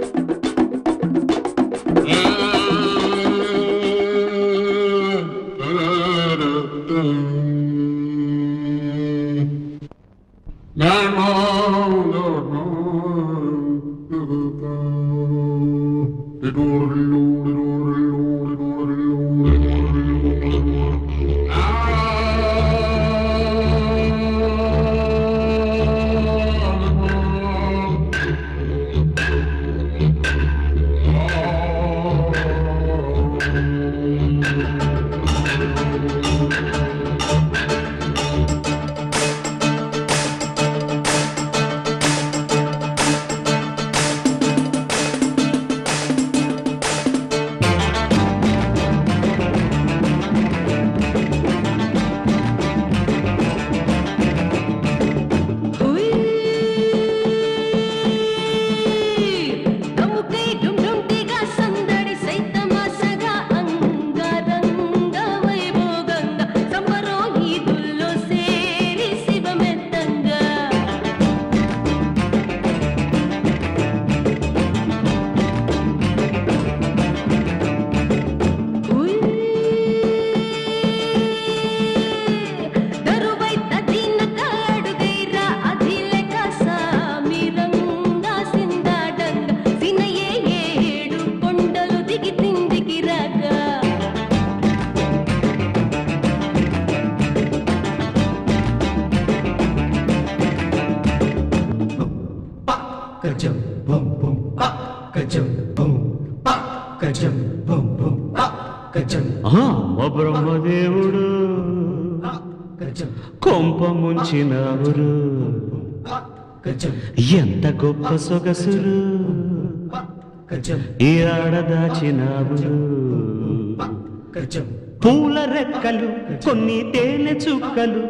Gracias. Ka-chum, boom, boom, pa, ka-chum, boom, pa, ka-chum, boom, boom, pa, ka-chum, అమ్మ బ్రహ్మదేవుడు కొంప ముంచినవురు ఎంత గొప్ప సొగసురు ఈ ఆడదాచినావురు పూల రెక్కలు కొన్ని తేనె చుక్కలు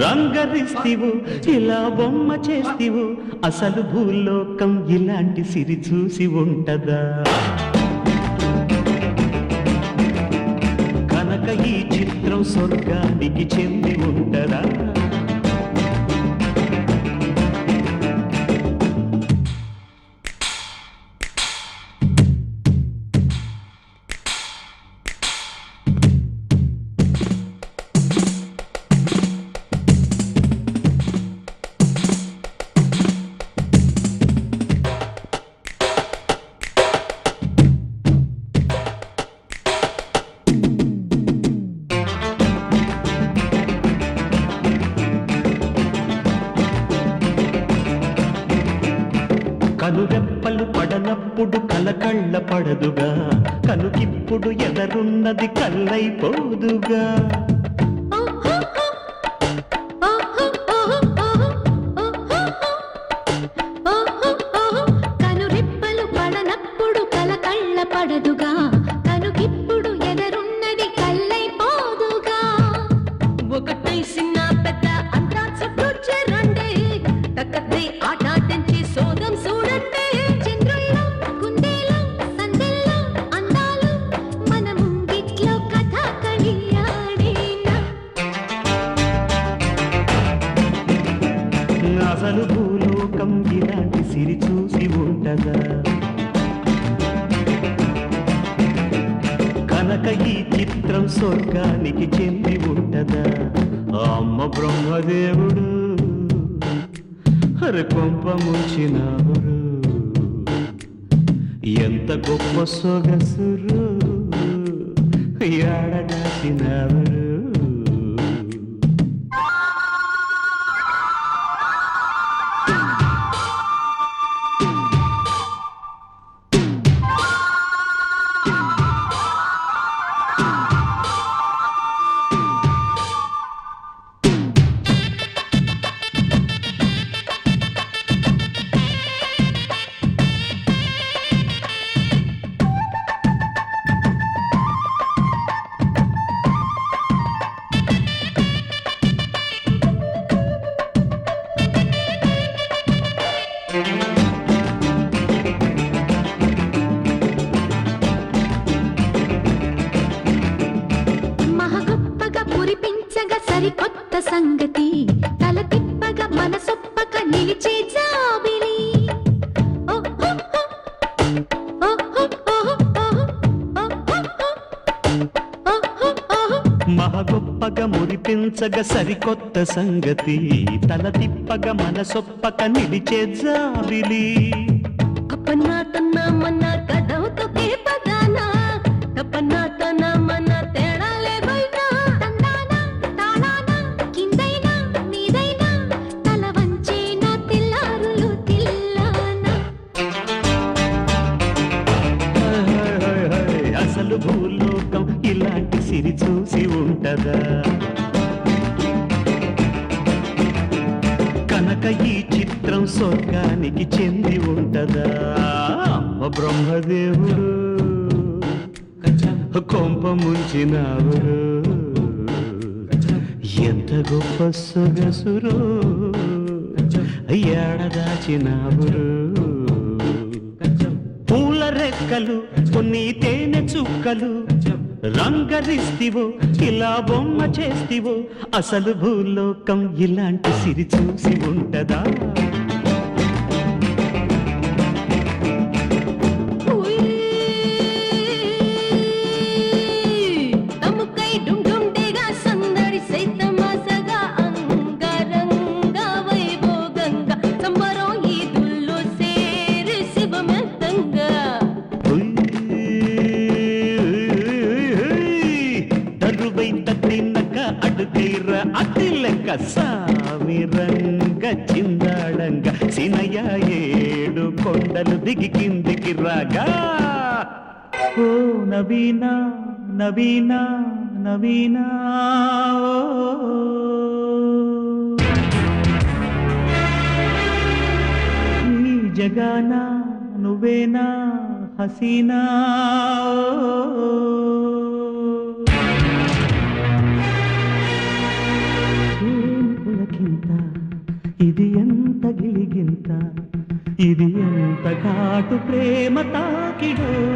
రంగరిస్తివు ఇలా బొమ్మ చేస్తివు. అసలు భూలోకం ఇలాంటి సిరి చూసి ఉంటదా? కనుక ఈ చిత్రం స్వర్గానికి చెంది ఉంటదా? కనురెప్పలు పడనప్పుడు కలకళ్ళ పడదుగా. కనుకిప్పుడు ఎదరున్నది కళ్ళైపోదుగా. కనురెప్పలు పడనప్పుడు కలకళ్ళ పడదుగా. కనుకిప్పుడు ఎదరున్నది కల్లైపోదుగా ఒకటై చిన్న పెద్ద అంతా చుట్టూ చేరండి అసలు భూలోకం ఇలాంటి సిరి చూసి ఉంటదా కనుక ఈ చిత్రం స్వర్గానికి చెంది ఉంటదా? అమ్మ బ్రహ్మదేవుడు అరే కొంప ముంచినావురు ఎంత గొప్ప సొగసురు ఏడదాచినావురు సరికొత్త సంగతి తల తిప్పగ మనసొప్పక నిలిచే జాబిలి. అప్పన్నా తన్నా మన్నా స్వర్గానికి చెంది ఉంటదా? అమ్మ బ్రహ్మదేవుడు. కొంప ముంచినావురు ఎంత గొప్ప సొగసురు. ఏడదాచినావురు పూల రెక్కలు కొన్ని తేనె చుక్కలు. రంగరిస్తివో ఇలా బొమ్మ చేస్తివో. అసలు భూలోకం ఇలాంటి సిరి చూసి ఉంటదా? అతి లెక్క చిందాడంగ సినయ ఏడు కొండలు దిగి కిందికి రాగా. ఓ నవీనా నవీనా నవీనా ఈ జగానా నువ్వేనా హసీనా प्रेमता की डोर